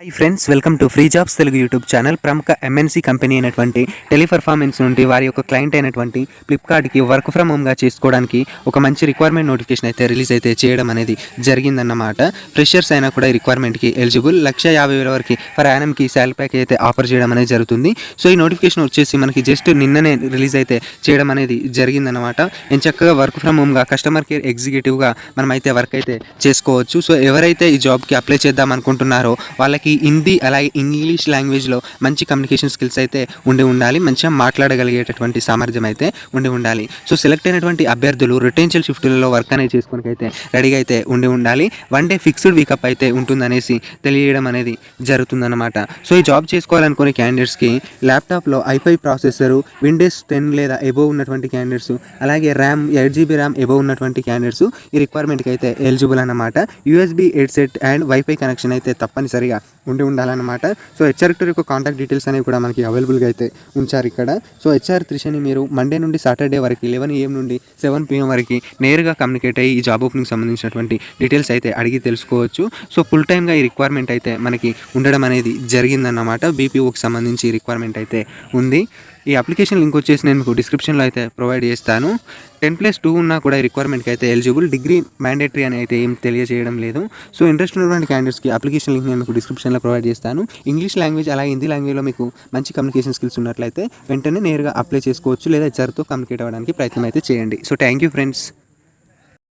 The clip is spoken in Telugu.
Hi friends welcome to free jobs Telugu YouTube channel ప్రముఖ ఎంఎన్సీ కంపెనీ అయినటువంటి టెలిపర్ఫార్మెన్స్ నుండి వారి యొక్క క్లయింట్ అయినటువంటి ఫ్లిప్కార్ట్కి వర్క్ ఫ్రమ్ హోమ్గా చేసుకోవడానికి ఒక మంచి రిక్వైర్మెంట్ నోటిఫికేషన్ అయితే రిలీజ్ అయితే చేయడం అనేది జరిగిందన్నమాట. ఫ్రెషర్స్ అయినా కూడా ఈ రిక్వైర్మెంట్కి ఎలిజిబుల్ లక్ష యాభై వేల వరకు ఫర్ యానమ్కి శాలరీ ప్యాక్ అయితే ఆఫర్ చేయడం అనేది జరుగుతుంది. సో ఈ నోటిఫికేషన్ వచ్చేసి మనకి జస్ట్ నిన్ననే రిలీజ్ అయితే చేయడం అనేది జరిగిందన్నమాట. నేను చక్కగా వర్క్ ఫ్రమ్ హోమ్గా కస్టమర్ కేర్ ఎగ్జిక్యూటివ్గా మనం అయితే వర్క్ అయితే చేసుకోవచ్చు. సో ఎవరైతే ఈ జాబ్కి అప్లై చేద్దాం అనుకుంటున్నారో వాళ్ళకి హిందీ అలాగే ఇంగ్లీష్ లాంగ్వేజ్లో మంచి కమ్యూనికేషన్ స్కిల్స్ అయితే ఉండి ఉండాలి మంచిగా మాట్లాడగలిగేటటువంటి సామర్థ్యం అయితే ఉండి ఉండాలి. సో సెలెక్ట్ అయినటువంటి అభ్యర్థులు రిటెన్షియల్ షిఫ్ట్లలో వర్క్ అనేది చేసుకోనికి అయితే రెడీగా అయితే ఉండి ఉండాలి. వన్ డే ఫిక్స్డ్ వీకప్ అయితే ఉంటుందనేసి తెలియడం అనేది జరుగుతుందన్నమాట. సో ఈ జాబ్ చేసుకోవాలనుకునే క్యాండిడేట్స్కి ల్యాప్టాప్లో i five processor Windows ten లేదా ఎబోవ్ ఉన్నటువంటి క్యాండిడేట్స్ అలాగే RAM eight GB RAM above ఉన్నటువంటి క్యాండిడేట్స్ ఈ రిక్వైర్మెంట్కి అయితే ఎలిజిబుల్ అన్నమాట. USB headset and WiFi connection అయితే తప్పనిసరిగా ఉండి ఉండాలన్నమాట. సో హెచ్ఆర్ యొక్క కాంటాక్ట్ డీటెయిల్స్ అనేవి కూడా మనకి అవైలబుల్గా అయితే ఉంచారు ఇక్కడ. సో హెచ్ఆర్ త్రిషని మీరు మండే నుండి సాటర్డే వరకు లెవెన్ ఏఎం నుండి సెవెన్ పిఎం వరకు నేరుగా కమ్యూనికేట్ అయ్యి ఈ జాబ్ ఓపెనింగ్ సంబంధించినటువంటి డీటెయిల్స్ అయితే అడిగి తెలుసుకోవచ్చు. సో ఫుల్ టైమ్గా ఈ రిక్వైర్మెంట్ అయితే మనకి ఉండడం అనేది జరిగిందన్నమాట. బీపీఓకి సంబంధించి రిక్వైర్మెంట్ అయితే ఉంది. ఈ అప్లికేషన్ లింక్ వచ్చేసి నేను మీకు డిస్క్రిప్షన్లో అయితే ప్రొవైడ్ చేస్తాను. టెన్ ప్లస్ టూ ఉన్నా కూడా రిక్వైర్మెంట్కి అయితే ఎలిజిబుల్ డిగ్రీ మ్యాండేటరీ అని అయితే ఏం తెలియజేయడం లేదు. సో ఇంట్రెస్ట్ ఉన్నటువంటి క్యాండిడేట్స్కి అప్లికేషన్ లింక్ నేను మీకు డిస్క్రిప్షన్లో ప్రొవైడ్ చేస్తాను. ఇంగ్లీష్ లాంగ్వేజ్ అలాగే హిందీ లాంగ్వేజ్లో మీకు మంచి కమ్యూనికేషన్ స్కిల్స్ ఉన్నట్లయితే వెంటనే నేరుగా అప్లై చేసుకోవచ్చు లేదా హెచ్ఆర్తో కమ్యూనికేట్ అవ్వడానికి ప్రయత్నం అయితే చేయండి. So thank you friends